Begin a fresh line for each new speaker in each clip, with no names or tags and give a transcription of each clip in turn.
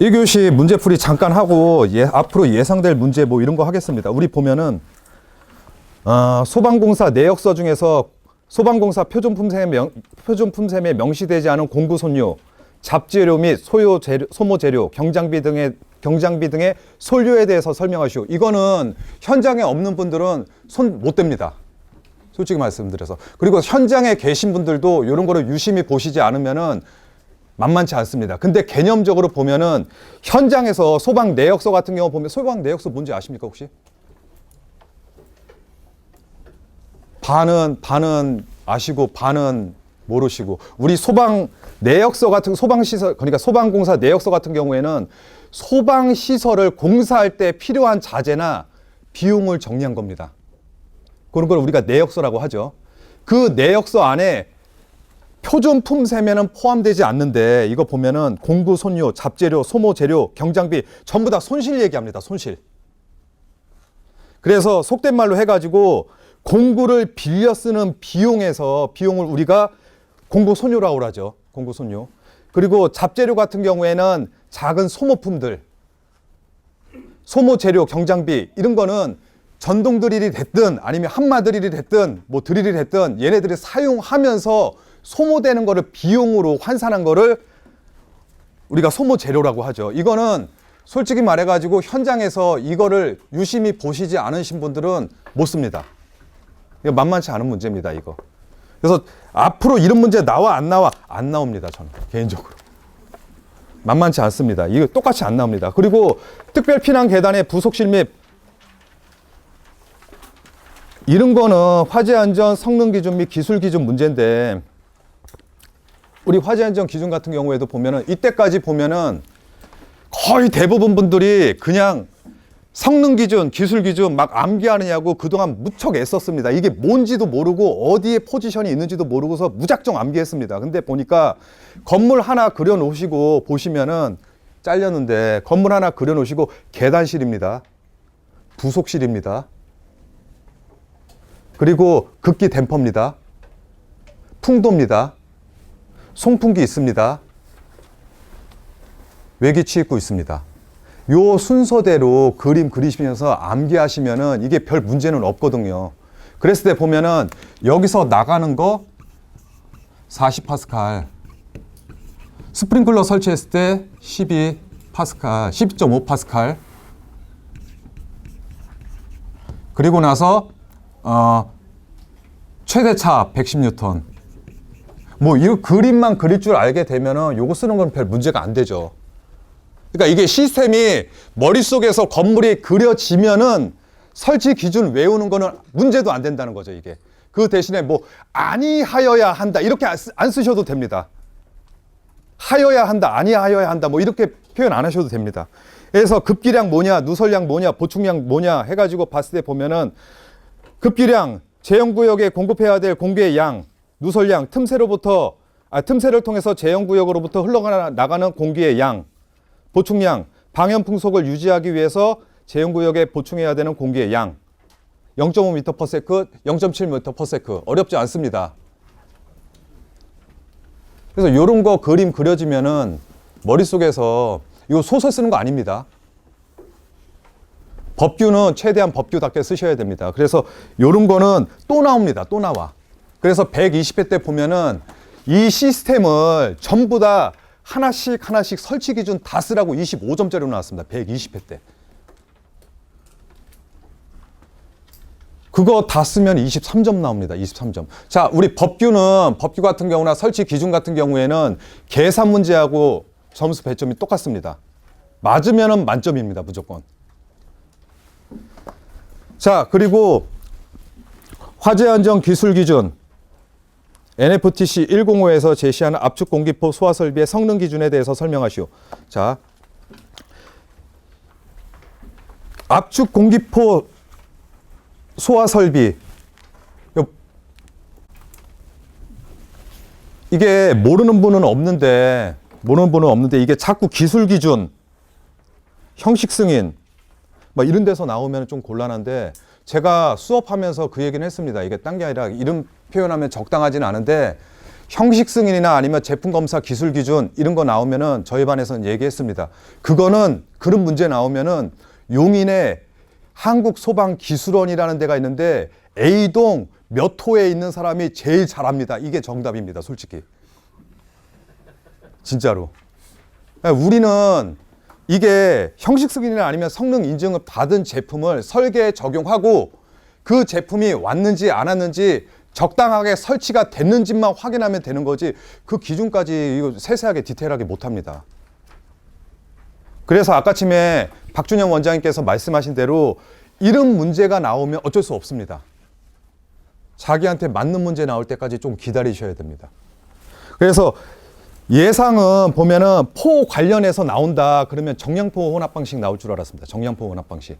1교시 문제풀이 잠깐 하고 예, 앞으로 예상될 문제 뭐 이런 거 하겠습니다. 우리 보면은 어, 소방공사 내역서 중에서 소방공사 표준품셈에 명, 표준품셈에 명시되지 않은 공구 손료, 잡재료 및 소요 재료, 소모 재료, 경장비 등의 경장비 등의 솔료에 대해서 설명하시오. 이거는 현장에 없는 분들은 손 못 댑니다. 솔직히 말씀드려서. 그리고 현장에 계신 분들도 이런 거를 유심히 보시지 않으면은 만만치 않습니다. 근데 개념적으로 보면은 현장에서 소방 내역서 같은 경우 보면 소방 내역서 뭔지 아십니까 혹시? 반은 반은 아시고 반은 모르시고 우리 소방 내역서 같은 소방 시설 그러니까 소방공사 내역서 같은 경우에는 소방 시설을 공사할 때 필요한 자재나 비용을 정리한 겁니다. 그런 걸 우리가 내역서라고 하죠. 그 내역서 안에 표준품 세면은 포함되지 않는데 이거 보면은 공구 손료, 잡재료, 소모 재료, 경장비 전부 다 손실 얘기합니다. 손실. 그래서 속된 말로 해가지고 공구를 빌려 쓰는 비용에서 비용을 우리가 공구 손료라고 하죠. 공구 손료. 그리고 잡재료 같은 경우에는 작은 소모품들, 소모 재료, 경장비 이런 거는 전동 드릴이 됐든 아니면 한마 드릴이 됐든 뭐 드릴이 됐든 얘네들이 사용하면서 소모되는 거를 비용으로 환산한 거를 우리가 소모 재료라고 하죠. 이거는 솔직히 말해가지고 현장에서 이거를 유심히 보시지 않으신 분들은 못 씁니다. 이거 만만치 않은 문제입니다, 이거. 그래서 앞으로 이런 문제 나와 안 나와? 안 나옵니다, 저는 개인적으로. 만만치 않습니다. 이거 똑같이 안 나옵니다. 그리고 특별 피난 계단의 부속실 및 이런 거는 화재 안전 성능 기준 및 기술 기준 문제인데 우리 화재 안전 기준 같은 경우에도 보면은 이때까지 보면은 거의 대부분 분들이 그냥 성능 기준, 기술 기준 막 암기하느냐고 그동안 무척 애썼습니다. 이게 뭔지도 모르고 어디에 포지션이 있는지도 모르고서 무작정 암기했습니다. 근데 보니까 건물 하나 그려 놓으시고 보시면은 잘렸는데 건물 하나 그려 놓으시고 계단실입니다. 부속실입니다. 그리고 극기 댐퍼입니다. 풍도입니다. 송풍기 있습니다. 외기 취입구 있습니다. 요 순서대로 그림 그리시면서 암기하시면은 이게 별 문제는 없거든요. 그랬을 때 보면은 여기서 나가는 거 40파스칼. 스프링클러 설치했을 때 12 파스칼, 12.5 파스칼. 그리고 나서 어, 최대차 110 뉴턴. 뭐 이 그림만 그릴 줄 알게 되면은 요거 쓰는 건 별 문제가 안 되죠. 그러니까 이게 시스템이 머릿속에서 건물이 그려지면은 설치 기준 외우는 거는 문제도 안 된다는 거죠, 이게. 그 대신에 뭐 아니하여야 한다. 이렇게 안, 쓰셔도 됩니다. 하여야 한다, 아니하여야 한다. 뭐 이렇게 표현 안 하셔도 됩니다. 그래서 급기량 뭐냐, 누설량 뭐냐, 보충량 뭐냐 해가지고 봤을 때 보면은 급기량, 제형구역에 공급해야 될 공기의 양, 누설량, 틈새로부터, 아, 틈새를 통해서 제형 구역으로부터 흘러나가는 공기의 양, 보충량, 방연 풍속을 유지하기 위해서 제형 구역에 보충해야 되는 공기의 양, 0.5m/s, 0.7m/s 어렵지 않습니다. 그래서 이런 거 그림 그려지면은 머릿속에서 이거 소설 쓰는 거 아닙니다. 법규는 최대한 법규답게 쓰셔야 됩니다. 그래서 이런 거는 또 나옵니다. 또 나와. 그래서 120회 때 보면은 이 시스템을 전부 다 하나씩 하나씩 설치 기준 다 쓰라고 25점짜리로 나왔습니다. 120회 때. 그거 다 쓰면 23점 나옵니다. 23점. 자, 우리 법규는 법규 같은 경우나 설치 기준 같은 경우에는 계산 문제하고 점수 배점이 똑같습니다. 맞으면은 만점입니다. 무조건. 자, 그리고 화재 안전 기술 기준 NFTC 105에서 제시하는 압축 공기포 소화 설비의 성능 기준에 대해서 설명하시오. 자. 압축 공기포 소화 설비 요- 이게 모르는 분은 없는데 모르는 분은 없는데 이게 자꾸 기술 기준 형식 승인 막 이런 데서 나오면 좀 곤란한데 제가 수업하면서 그 얘기는 했습니다. 이게 딴 게 아니라 이름 표현하면 적당하지는 않은데 형식 승인이나 아니면 제품 검사 기술 기준 이런 거 나오면은 저희 반에서는 얘기했습니다. 그거는 그런 문제 나오면은 용인에 한국 소방 기술원이라는 데가 있는데 A동 몇 호에 있는 사람이 제일 잘합니다. 이게 정답입니다. 솔직히. 진짜로. 우리는 이게 형식 승인이나 아니면 성능 인증을 받은 제품을 설계에 적용하고 그 제품이 왔는지 안 왔는지 적당하게 설치가 됐는지만 확인하면 되는 거지 그 기준까지 이거 세세하게 디테일하게 못 합니다. 그래서 아까쯤에 박준영 원장님께서 말씀하신 대로 이런 문제가 나오면 어쩔 수 없습니다. 자기한테 맞는 문제 나올 때까지 좀 기다리셔야 됩니다. 그래서 예상은 보면은 포 관련해서 나온다 그러면 정량포 혼합 방식 나올 줄 알았습니다. 정량포 혼합 방식.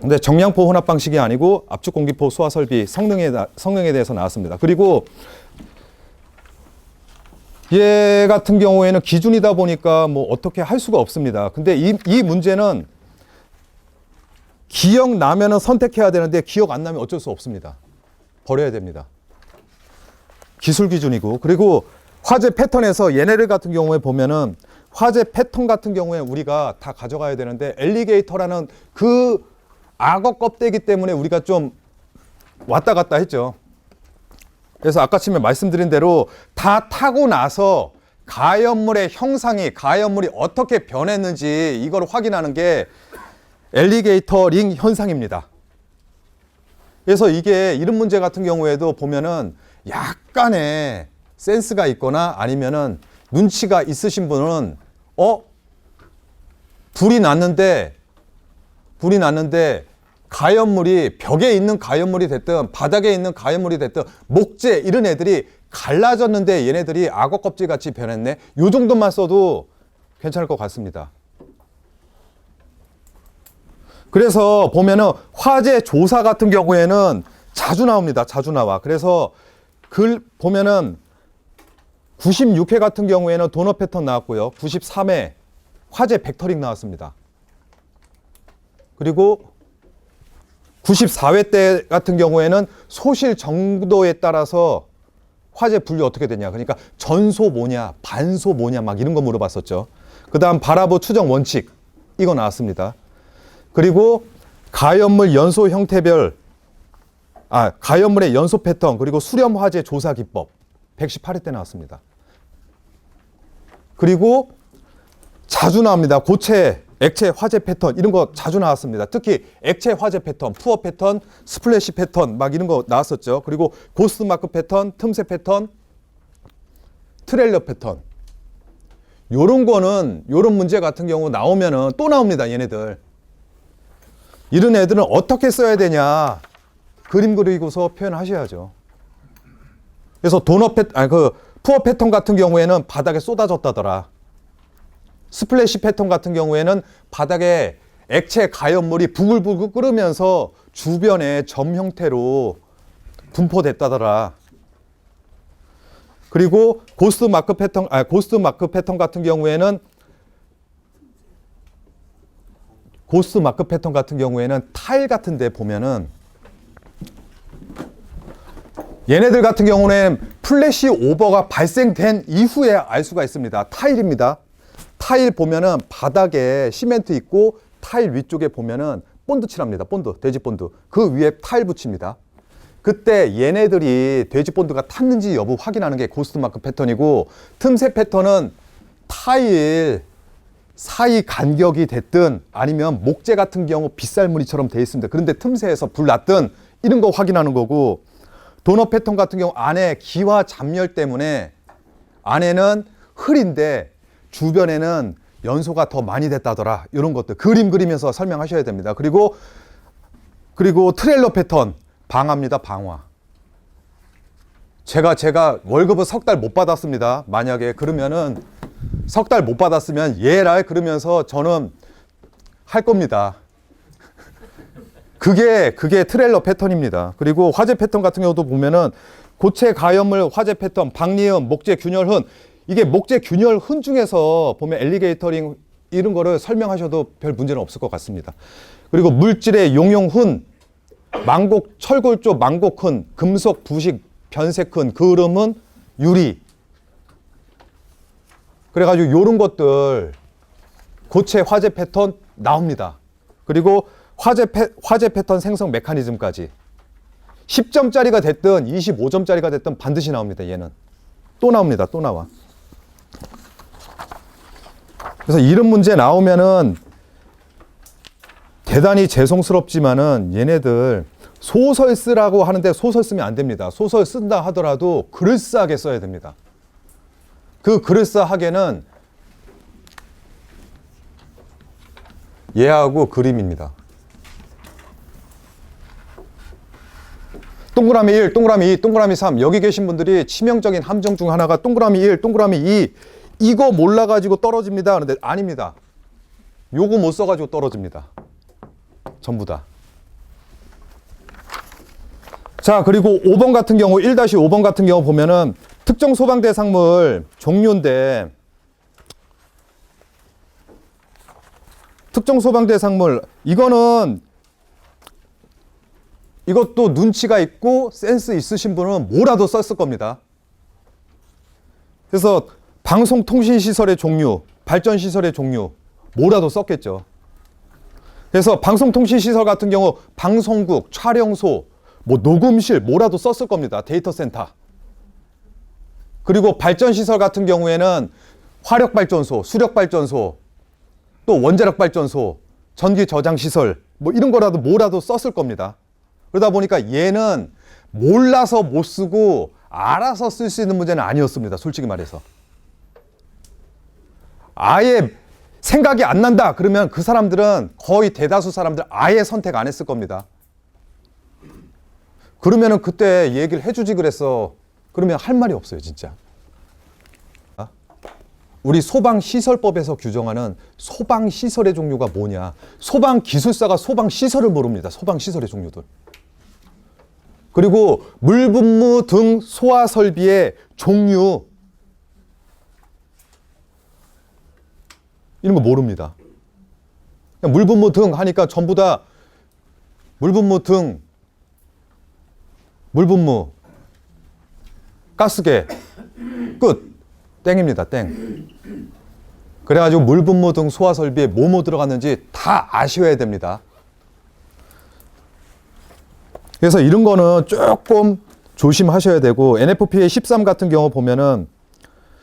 근데 정량포 혼합 방식이 아니고 압축 공기포 소화 설비 성능에 나- 성능에 대해서 나왔습니다. 그리고 얘 같은 경우에는 기준이다 보니까 뭐 어떻게 할 수가 없습니다. 근데 이, 이 문제는 기억 나면은 선택해야 되는데 기억 안 나면 어쩔 수 없습니다. 버려야 됩니다. 기술 기준이고 그리고 화재 패턴에서 얘네들 같은 경우에 보면은 화재 패턴 같은 경우에 우리가 다 가져가야 되는데 엘리게이터라는 그 악어 껍데기 때문에 우리가 좀 왔다 갔다 했죠. 그래서 아까 처음에 말씀드린 대로 다 타고 나서 가연물의 형상이 가연물이 어떻게 변했는지 이걸 확인하는 게 엘리게이터 링 현상입니다. 그래서 이게 이런 문제 같은 경우에도 보면은 약간의 센스가 있거나 아니면은 눈치가 있으신 분은 어 불이 났는데 불이 났는데 가연물이 벽에 있는 가연물이 됐든 바닥에 있는 가연물이 됐든 목재 이런 애들이 갈라졌는데 얘네들이 악어 껍질 같이 변했네. 요 정도만 써도 괜찮을 것 같습니다. 그래서 보면은 화재 조사 같은 경우에는 자주 나옵니다. 자주 나와. 그래서 글 보면은 96회 같은 경우에는 도너 패턴 나왔고요. 93회 화재 벡터링 나왔습니다. 그리고 94회 때 같은 경우에는 소실 정도에 따라서 화재 분류 어떻게 되냐. 그러니까 전소 뭐냐, 반소 뭐냐 막 이런 거 물어봤었죠. 그다음 바라보 추정 원칙 이거 나왔습니다. 그리고 가연물 연소 형태별 아 가연물의 연소 패턴 그리고 수렴 화재 조사 기법 118회 때 나왔습니다. 그리고 자주 나옵니다. 고체 액체 화재 패턴 이런 거 자주 나왔습니다. 특히 액체 화재 패턴, 푸어 패턴, 스플래시 패턴 막 이런 거 나왔었죠. 그리고 고스트 마크 패턴, 틈새 패턴, 트레일러 패턴. 요런 거는 요런 문제 같은 경우 나오면은 또 나옵니다. 얘네들. 이런 애들은 어떻게 써야 되냐 그림 그리고서 표현하셔야죠. 그래서 도너 패 아니 그 푸어 패턴 같은 경우에는 바닥에 쏟아졌다더라. 스플래시 패턴 같은 경우에는 바닥에 액체 가연물이 부글부글 끓으면서 주변에 점 형태로 분포됐다더라. 그리고 고스트 마크 패턴, 아 고스트 마크 패턴 같은 경우에는 고스트 마크 패턴 같은 경우에는 타일 같은 데 보면은 얘네들 같은 경우는 플래시 오버가 발생된 이후에 알 수가 있습니다. 타일입니다. 타일 보면은 바닥에 시멘트 있고 타일 위쪽에 보면은 본드 칠합니다. 본드, 돼지 본드. 그 위에 타일 붙입니다. 그때 얘네들이 돼지 본드가 탔는지 여부 확인하는 게 고스트 마크 패턴이고 틈새 패턴은 타일 사이 간격이 됐든 아니면 목재 같은 경우 빗살무늬처럼 돼 있습니다. 그런데 틈새에서 불 났든 이런 거 확인하는 거고 도너 패턴 같은 경우 안에 기와 잡열 때문에 안에는 흐린데 주변에는 연소가 더 많이 됐다더라. 이런 것들 그림 그리면서 설명하셔야 됩니다. 그리고 그리고 트레일러 패턴 방화입니다. 방화. 제가 제가 월급을 석 달 못 받았습니다. 만약에 그러면은 석 달 못 받았으면 얘라 그러면서 저는 할 겁니다. 그게 그게 트레일러 패턴입니다. 그리고 화재 패턴 같은 경우도 보면은 고체 가연물 화재 패턴, 박리음, 목재 균열 흔 이게 목재 균열 흔 중에서 보면 엘리게이터링 이런 거를 설명하셔도 별 문제는 없을 것 같습니다. 그리고 물질의 용용 흔, 망곡 철골조 망곡 흔, 금속 부식 변색 큰 그름은 유리. 그래가지고 요런 것들 고체 화재 패턴 나옵니다. 그리고 화재 패, 화재 패턴 생성 메커니즘까지 10점짜리가 됐든 25점짜리가 됐든 반드시 나옵니다. 얘는 또 나옵니다. 또 나와. 그래서 이런 문제 나오면은 대단히 죄송스럽지만은 얘네들 소설 쓰라고 하는데 소설 쓰면 안 됩니다. 소설 쓴다 하더라도 그럴싸하게 써야 됩니다. 그 그럴싸하게는 얘하고 그림입니다. 동그라미 1, 동그라미 2, 동그라미 3 여기 계신 분들이 치명적인 함정 중 하나가 동그라미 1, 동그라미 2 이거 몰라가지고 떨어집니다. 그런데 아닙니다. 요거 못 써가지고 떨어집니다. 전부 다. 자, 그리고 5번 같은 경우, 1-5번 같은 경우 보면은 특정 소방 대상물 종류인데 특정 소방 대상물 이거는 이것도 눈치가 있고 센스 있으신 분은 뭐라도 썼을 겁니다. 그래서 방송통신시설의 종류, 발전시설의 종류 뭐라도 썼겠죠. 그래서 방송통신시설 같은 경우 방송국, 촬영소, 뭐 녹음실 뭐라도 썼을 겁니다. 데이터 센터. 그리고 발전시설 같은 경우에는 화력발전소, 수력발전소, 또 원자력발전소, 전기 저장 시설 뭐 이런 거라도 뭐라도 썼을 겁니다. 그러다 보니까 얘는 몰라서 못 쓰고 알아서 쓸 수 있는 문제는 아니었습니다. 솔직히 말해서. 아예 생각이 안 난다. 그러면 그 사람들은 거의 대다수 사람들 아예 선택 안 했을 겁니다. 그러면은 그때 얘기를 해주지 그랬어. 그러면 할 말이 없어요, 진짜. 아? 우리 소방시설법에서 규정하는 소방시설의 종류가 뭐냐. 소방기술사가 소방시설을 모릅니다. 소방시설의 종류들. 그리고 물분무 등 소화 설비의 종류 이런 거 모릅니다. 물분무 등 하니까 전부 다 물분무 등 물분무 가스계 끝 땡입니다. 땡. 그래가지고 물분무 등 소화 설비에 뭐뭐 들어갔는지 다 아셔야 됩니다. 그래서 이런 거는 조금 조심하셔야 되고 NFPA 13 같은 경우 보면은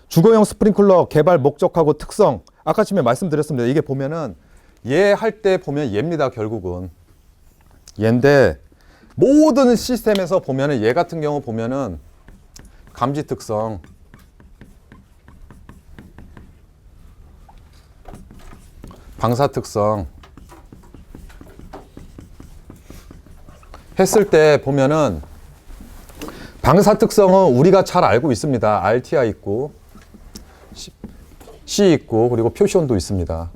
주거용 스프링클러 개발 목적하고 특성 아까 전에 말씀드렸습니다. 이게 보면은 얘 할 때 보면 얘입니다. 결국은 얘인데 모든 시스템에서 보면은 얘 같은 경우 보면은 감지 특성 방사 특성 했을 때 보면은 방사 특성은 우리가 잘 알고 있습니다. RTI 있고 C- 있고 그리고 표시온도 있습니다.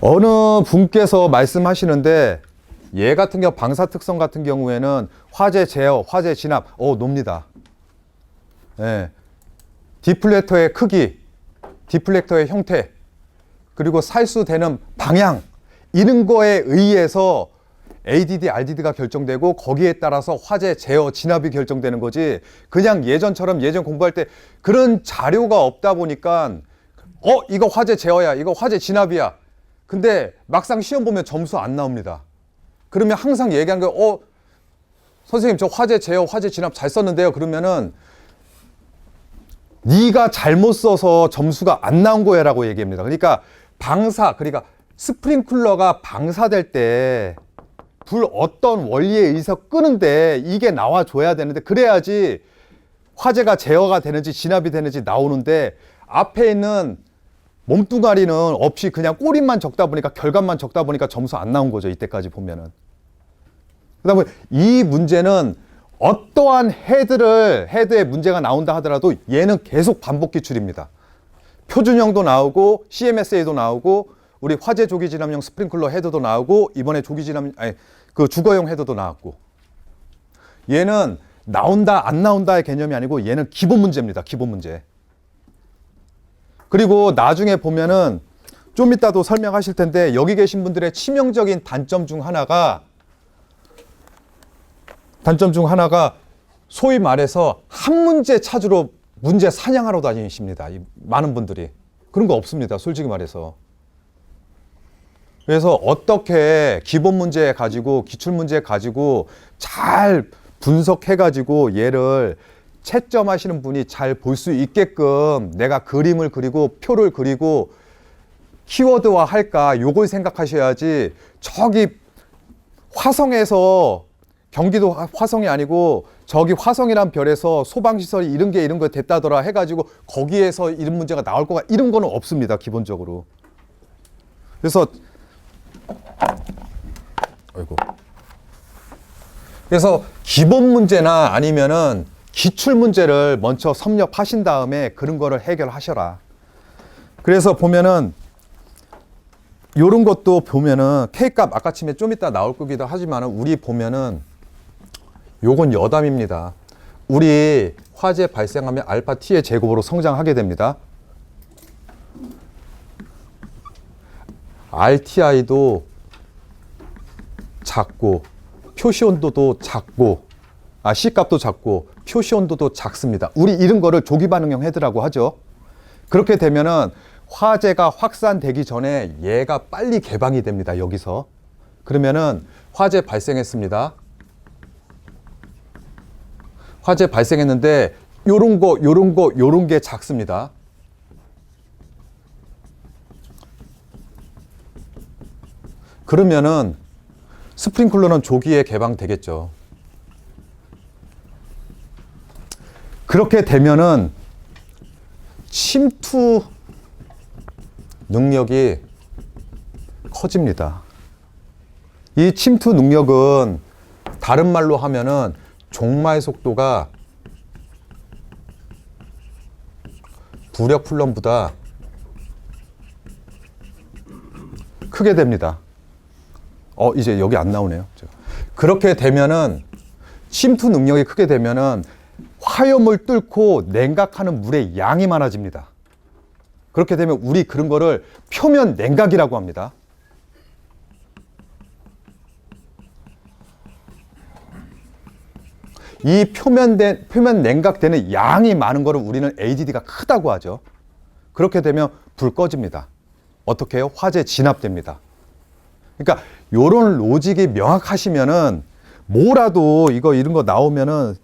어느 분께서 말씀하시는데 얘 같은 경우 방사 특성 같은 경우에는 화재 제어, 화재 진압, 어 놉니다. 예. 디플렉터의 크기, 디플렉터의 형태, 그리고 살수되는 방향 이런 거에 의해서 ADD, RDD가 결정되고 거기에 따라서 화재 제어, 진압이 결정되는 거지. 그냥 예전처럼 예전 공부할 때 그런 자료가 없다 보니까 어 이거 화재 제어야, 이거 화재 진압이야. 근데 막상 시험 보면 점수 안 나옵니다. 그러면 항상 얘기한 거, 어 선생님 저 화재 제어, 화재 진압 잘 썼는데요. 그러면은 네가 잘못 써서 점수가 안 나온 거야라고 얘기합니다. 그러니까 방사, 그러니까 스프링클러가 방사될 때 불 어떤 원리에 의해서 끄는데 이게 나와줘야 되는데 그래야지 화재가 제어가 되는지 진압이 되는지 나오는데 앞에 있는 몸뚱아리는 없이 그냥 꼬리만 적다 보니까 결과만 적다 보니까 점수 안 나온 거죠. 이때까지 보면은. 그다음에 이 문제는 어떠한 헤드를 헤드에 문제가 나온다 하더라도 얘는 계속 반복 기출입니다. 표준형도 나오고 CMSA도 나오고 우리 화재 조기 진압용 스프링클러 헤드도 나오고 이번에 조기 진압 아니 그 주거용 헤드도 나왔고 얘는 나온다 안 나온다의 개념이 아니고 얘는 기본 문제입니다. 기본 문제. 그리고 나중에 보면은 좀 이따도 설명하실 텐데 여기 계신 분들의 치명적인 단점 중 하나가 단점 중 하나가 소위 말해서 한 문제 찾으러 문제 사냥하러 다니십니다. 이 많은 분들이. 그런 거 없습니다. 솔직히 말해서. 그래서 어떻게 기본 문제 가지고 기출 문제 가지고 잘 분석해 가지고 얘를 채점하시는 분이 잘 볼 수 있게끔 내가 그림을 그리고 표를 그리고 키워드화 할까 요걸 생각하셔야지 저기 화성에서 경기도 화- 화성이 아니고 저기 화성이란 별에서 소방시설이 이런 게 이런 거 됐다더라 해가지고 거기에서 이런 문제가 나올 거가 이런 거는 없습니다 기본적으로. 그래서 아이고 그래서 기본 문제나 아니면은 기출 문제를 먼저 섭렵하신 다음에 그런 거를 해결하셔라 그래서 보면은 요런 것도 보면은 K값 아까 침에 좀 이따 나올 거기도 하지만은 우리 보면은 요건 여담입니다. 우리 화재 발생하면 알파 T의 제곱으로 성장하게 됩니다. RTI도 작고 표시 온도도 작고 아 C 값도 작고 표시 온도도 작습니다. 우리 이런 거를 조기 반응형 헤드라고 하죠. 그렇게 되면은 화재가 확산되기 전에 얘가 빨리 개방이 됩니다. 여기서. 그러면은 화재 발생했습니다. 화재 발생했는데 요런 거, 요런 거, 요런 게 작습니다. 그러면은 스프링클러는 조기에 개방되겠죠. 그렇게 되면은 침투 능력이 커집니다. 이 침투 능력은 다른 말로 하면은 종말 속도가 부력 플럼보다 크게 됩니다. 어, 이제 여기 안 나오네요. 저. 그렇게 되면은 침투 능력이 크게 되면은 화염을 뚫고 냉각하는 물의 양이 많아집니다. 그렇게 되면 우리 그런 거를 표면 냉각이라고 합니다. 이 표면된 표면 냉각되는 양이 많은 거를 우리는 ADD가 크다고 하죠. 그렇게 되면 불 꺼집니다. 어떻게 해요? 화재 진압됩니다. 그러니까 요런 로직이 명확하시면은 뭐라도 이거 이런 거 나오면은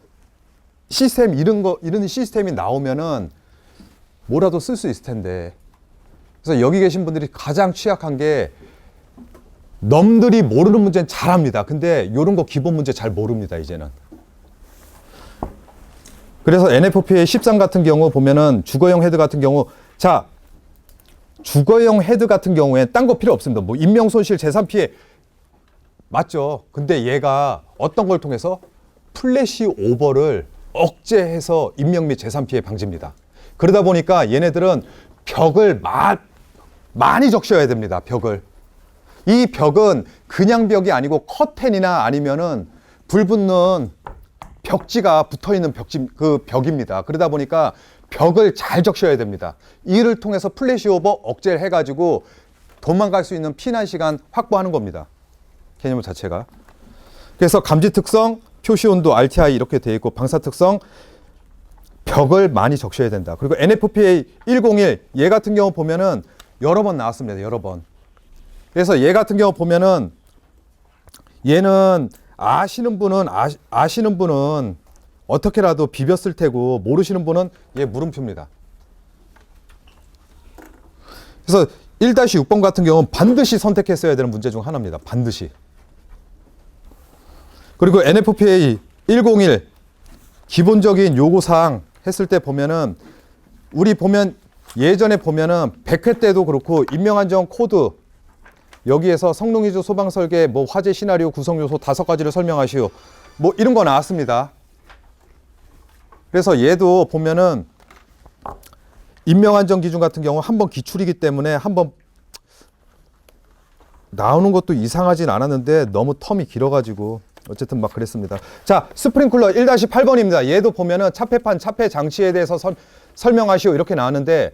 시스템 이런 거 이런 시스템이 나오면은 뭐라도 쓸 수 있을 텐데. 그래서 여기 계신 분들이 가장 취약한 게 넘들이 모르는 문제는 잘합니다. 근데 요런 거 기본 문제 잘 모릅니다, 이제는. 그래서 NFPA 13 같은 경우 보면은 주거용 헤드 같은 경우 자, 주거용 헤드 같은 경우에 딴거 필요 없습니다. 뭐 인명 손실, 재산 피해 맞죠. 근데 얘가 어떤 걸 통해서 플래시 오버를 억제해서 인명 및 재산 피해 방지입니다. 그러다 보니까 얘네들은 벽을 마, 많이 적셔야 됩니다. 벽을. 이 벽은 그냥 벽이 아니고 커튼이나 아니면은 불 붙는 벽지가 붙어 있는 벽지 그 벽입니다. 그러다 보니까 벽을 잘 적셔야 됩니다. 이를 통해서 플래시 오버 억제를 해가지고 도망갈 수 있는 피난 시간 확보하는 겁니다. 개념 자체가. 그래서 감지 특성, 표시 온도, RTI 이렇게 돼 있고 방사 특성 벽을 많이 적셔야 된다. 그리고 NFPA 101 얘 같은 경우 보면은 여러 번 나왔습니다. 여러 번. 그래서 얘 같은 경우 보면은 얘는 아시는 분은 아시, 아시는 분은 어떻게라도 비볐을 테고 모르시는 분은 얘 물음표입니다. 그래서 1-6번 같은 경우는 반드시 선택했어야 되는 문제 중 하나입니다. 반드시. 그리고 NFPA 101 기본적인 요구 사항 했을 때 보면은 우리 보면 예전에 보면은 100회 때도 그렇고 인명안전 코드 여기에서 성능 위주 소방 설계 뭐 화재 시나리오 구성 요소 다섯 가지를 설명하시오. 뭐 이런 거 나왔습니다. 그래서 얘도 보면은 인명안전 기준 같은 경우 한 번 기출이기 때문에 한 번 나오는 것도 이상하진 않았는데 너무 텀이 길어가지고 어쨌든 막 그랬습니다. 자, 스프링클러 1-8번입니다. 얘도 보면은 차폐판, 차폐 장치에 대해서 설, 설명하시오 이렇게 나왔는데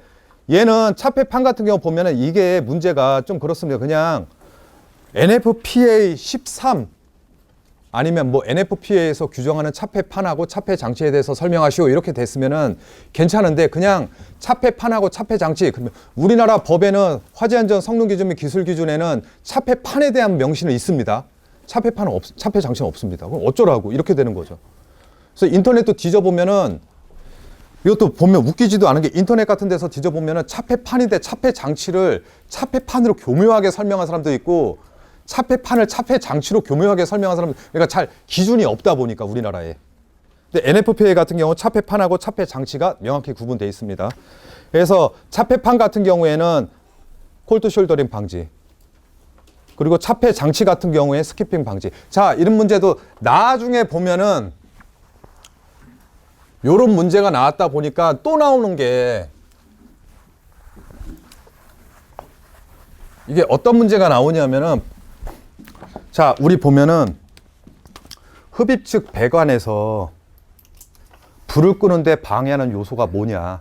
얘는 차폐판 같은 경우 보면은 이게 문제가 좀 그렇습니다. 그냥 NFPA 13 아니면 뭐 NFPA에서 규정하는 차폐판하고 차폐 장치에 대해서 설명하시오 이렇게 됐으면은 괜찮은데 그냥 차폐판하고 차폐 장치 그러면 우리나라 법에는 화재 안전 성능 기준 및 기술 기준에는 차폐판에 대한 명시는 있습니다. 차폐판은 없, 차폐 장치는 없습니다. 그럼 어쩌라고 이렇게 되는 거죠. 그래서 인터넷도 뒤져보면은 이것도 보면 웃기지도 않은 게 인터넷 같은 데서 뒤져보면은 차폐판인데 차폐 장치를 차폐판으로 교묘하게 설명한 사람도 있고 차폐판을 차폐 장치로 교묘하게 설명한 사람 그러니까 잘 기준이 없다 보니까 우리나라에. 근데 NFPA 같은 경우 차폐판하고 차폐 장치가 명확히 구분되어 있습니다. 그래서 차폐판 같은 경우에는 콜드 숄더링 방지. 그리고 차폐 장치 같은 경우에 스키핑 방지. 자, 이런 문제도 나중에 보면은 요런 문제가 나왔다 보니까 또 나오는 게 이게 어떤 문제가 나오냐면은 자, 우리 보면은 흡입 측 배관에서 불을 끄는데 방해하는 요소가 뭐냐.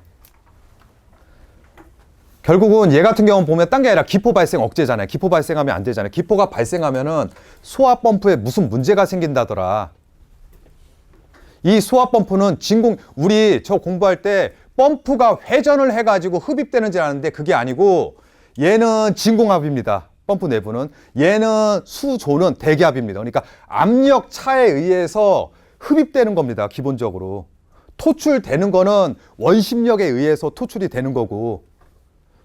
결국은 얘 같은 경우는 보면 딴 게 아니라 기포 발생 억제잖아요. 기포 발생하면 안 되잖아요. 기포가 발생하면은 소화 펌프에 무슨 문제가 생긴다더라. 이 소화 펌프는 진공 우리 저 공부할 때 펌프가 회전을 해가지고 흡입되는 줄 아는데 그게 아니고 얘는 진공압입니다. 펌프 내부는 얘는 수조는 대기압입니다. 그러니까 압력 차에 의해서 흡입되는 겁니다. 기본적으로 토출되는 거는 원심력에 의해서 토출이 되는 거고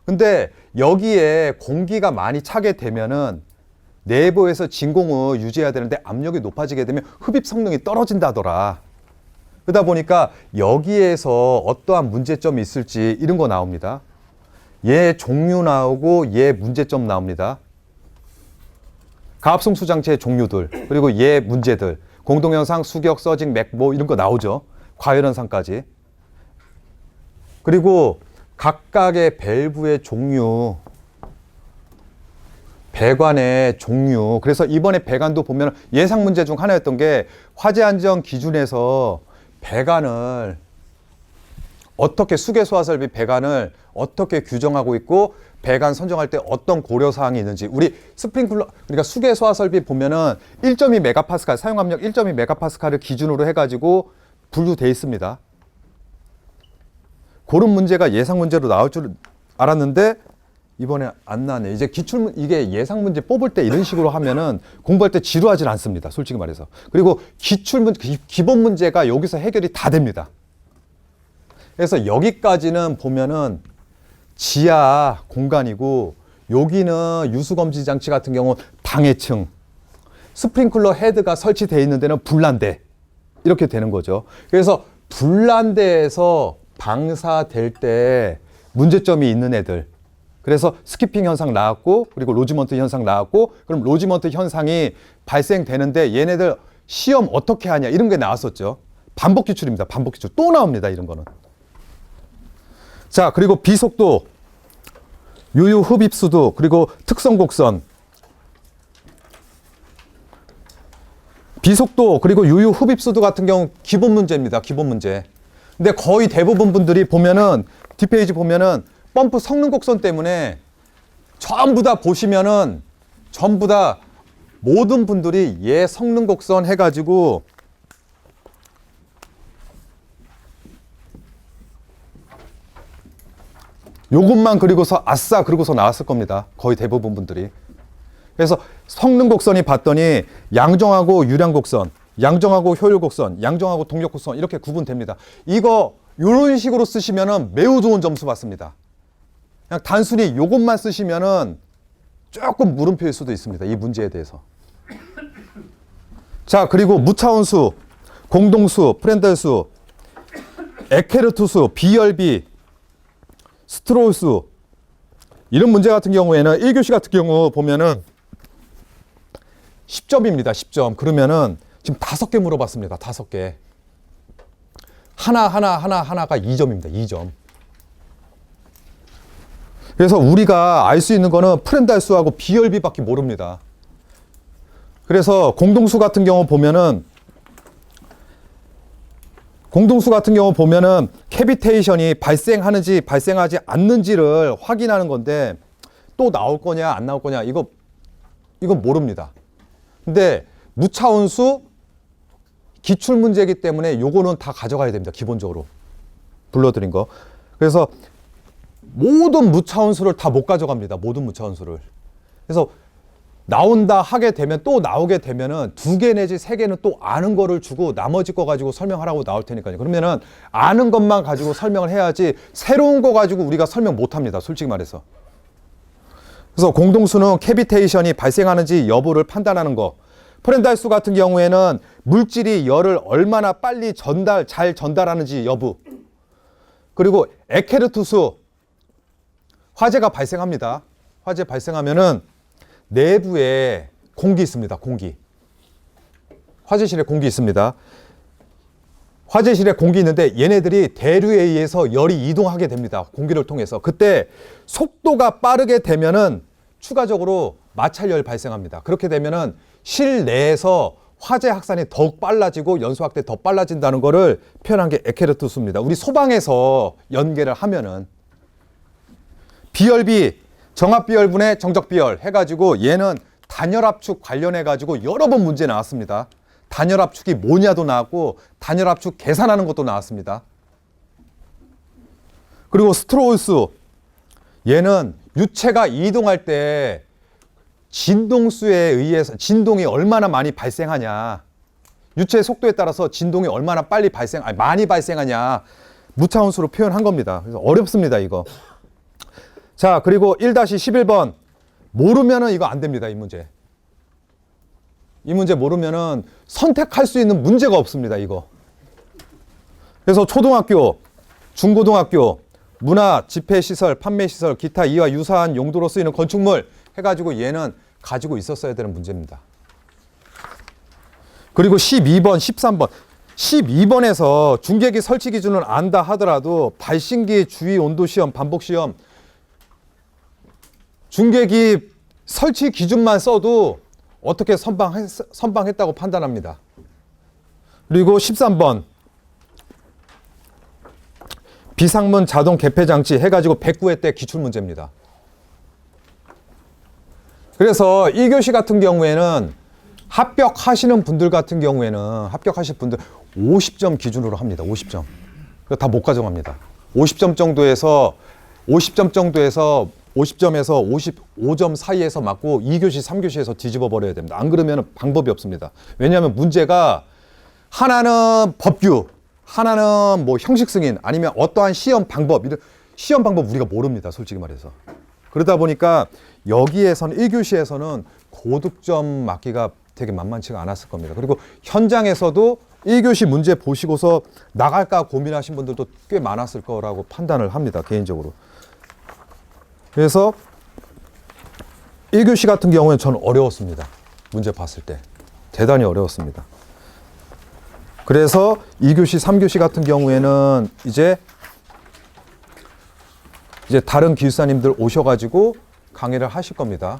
근데 여기에 공기가 많이 차게 되면은 내부에서 진공을 유지해야 되는데 압력이 높아지게 되면 흡입 성능이 떨어진다더라. 그러다 보니까 여기에서 어떠한 문제점이 있을지 이런 거 나옵니다. 얘 종류 나오고 얘 문제점 나옵니다. 가압성 수장체의 종류들 그리고 얘 문제들 공동현상 수격 서직 맥뭐 이런 거 나오죠. 과열현상까지. 그리고 각각의 밸브의 종류 배관의 종류. 그래서 이번에 배관도 보면 예상 문제 중 하나였던 게 화재 안전 기준에서 배관을 어떻게 수계 소화 설비 배관을 어떻게 규정하고 있고 배관 선정할 때 어떤 고려 사항이 있는지 우리 스프링클러 그러니까 수계 소화 설비 보면은 1.2 메가파스칼 사용 압력 1.2 메가파스칼을 기준으로 해 가지고 분류돼 있습니다. 그런 문제가 예상 문제로 나올 줄 알았는데 이번에 안 나네. 이제 기출 문- 이게 예상 문제 뽑을 때 이런 식으로 하면은 공부할 때 지루하진 않습니다. 솔직히 말해서. 그리고 기출 문 기- 기본 문제가 여기서 해결이 다 됩니다. 그래서 여기까지는 보면은 지하 공간이고 여기는 유수 검지 장치 같은 경우 방해층 스프링클러 헤드가 설치되어 있는 데는 불난데 이렇게 되는 거죠. 그래서 불난데에서 방사될 때 문제점이 있는 애들. 그래서 스키핑 현상 나왔고 그리고 로지먼트 현상 나왔고 그럼 로지먼트 현상이 발생되는데 얘네들 시험 어떻게 하냐 이런 게 나왔었죠. 반복 기출입니다. 반복 기출 또 나옵니다. 이런 거는. 자, 그리고 비속도, 유유 흡입수도, 그리고 특성 곡선. 비속도, 그리고 유유 흡입수도 같은 경우 기본 문제입니다. 기본 문제. 근데 거의 대부분 분들이 보면은, 뒷페이지 보면은 펌프 성능 곡선 때문에 전부 다 보시면은 전부 다 모든 분들이 얘 성능 곡선 해가지고 요것만 그리고서 아싸 그러고서 나왔을 겁니다. 거의 대부분 분들이. 그래서 성능 곡선이 봤더니 양정하고 유량 곡선, 양정하고 효율 곡선, 양정하고 동력 곡선 이렇게 구분됩니다. 이거 이런 식으로 쓰시면은 매우 좋은 점수 받습니다. 그냥 단순히 요것만 쓰시면은 조금 물음표일 수도 있습니다. 이 문제에 대해서. 자, 그리고 무차원수, 공동수, 프렌델수, 에케르투수, 비열비, 스트로우스 이런 문제 같은 경우에는 1교시 같은 경우 보면은 10점입니다. 10점. 그러면은 지금 다섯 개 물어봤습니다. 다섯 개. 하나 하나 하나 하나가 2점입니다. 2점. 그래서 우리가 알 수 있는 거는 프렌달수하고 비열비밖에 모릅니다. 그래서 공동수 같은 경우 보면은 공동수 같은 경우 보면은 캐비테이션이 발생하는지 발생하지 않는지를 확인하는 건데 또 나올 거냐 안 나올 거냐 이거 이건 모릅니다. 근데 무차원수 기출 문제이기 때문에 요거는 다 가져가야 됩니다. 기본적으로. 불러드린 거. 그래서 모든 무차원수를 다 못 가져갑니다. 모든 무차원수를. 그래서 나온다 하게 되면 또 나오게 되면은 두 개 내지 세 개는 또 아는 거를 주고 나머지 거 가지고 설명하라고 나올 테니까요. 그러면은 아는 것만 가지고 설명을 해야지 새로운 거 가지고 우리가 설명 못 합니다. 솔직히 말해서. 그래서 공동수는 캐비테이션이 발생하는지 여부를 판단하는 거. 프렌달수 같은 경우에는 물질이 열을 얼마나 빨리 전달, 잘 전달하는지 여부. 그리고 에케르투수 화재가 발생합니다. 화재 발생하면은 내부에 공기 있습니다. 공기. 화재실에 공기 있습니다. 화재실에 공기 있는데 얘네들이 대류에 의해서 열이 이동하게 됩니다. 공기를 통해서. 그때 속도가 빠르게 되면은 추가적으로 마찰열 발생합니다. 그렇게 되면은 실내에서 화재 확산이 더욱 빨라지고 연소 확대 더 빨라진다는 거를 표현한 게 에케르투스입니다. 우리 소방에서 연계를 하면은 비열비 정합 비열분의 정적 비열 해가지고 얘는 단열 압축 관련해 가지고 여러 번 문제 나왔습니다. 단열 압축이 뭐냐도 나왔고 단열 압축 계산하는 것도 나왔습니다. 그리고 스트로우스 얘는 유체가 이동할 때 진동수에 의해서 진동이 얼마나 많이 발생하냐 유체의 속도에 따라서 진동이 얼마나 빨리 발생 아니 많이 발생하냐 무차원수로 표현한 겁니다. 그래서 어렵습니다 이거. 자, 그리고 1-11번. 모르면은 이거 안 됩니다, 이 문제. 이 문제 모르면은 선택할 수 있는 문제가 없습니다, 이거. 그래서 초등학교, 중고등학교, 문화, 집회시설, 판매시설, 기타 이와 유사한 용도로 쓰이는 건축물 해가지고 얘는 가지고 있었어야 되는 문제입니다. 그리고 12번, 13번. 12번에서 중계기 설치 기준을 안다 하더라도 발신기 주위 온도 시험, 반복 시험 중계기 설치 기준만 써도 어떻게 선방했, 선방했다고 판단합니다. 그리고 13번 비상문 자동 개폐 장치 해가지고 109회 때 기출 문제입니다. 그래서 1교시 같은 경우에는 합격하시는 분들 같은 경우에는 합격하실 분들 50점 기준으로 합니다. 50점. 다 못 가져갑니다. 50점 정도에서 50점 정도에서 50점에서 55점 사이에서 맞고 2교시, 3교시에서 뒤집어 버려야 됩니다. 안 그러면 방법이 없습니다. 왜냐하면 문제가 하나는 법규, 하나는 뭐 형식 승인, 아니면 어떠한 시험 방법, 이런 시험 방법 우리가 모릅니다. 솔직히 말해서. 그러다 보니까 여기에서는 1교시에서는 고득점 맞기가 되게 만만치가 않았을 겁니다. 그리고 현장에서도 1교시 문제 보시고서 나갈까 고민하신 분들도 꽤 많았을 거라고 판단을 합니다. 개인적으로. 그래서 1교시 같은 경우에는 저는 어려웠습니다. 문제 봤을 때. 대단히 어려웠습니다. 그래서 2교시, 3교시 같은 경우에는 이제 이제 다른 기술사님들 오셔가지고 강의를 하실 겁니다.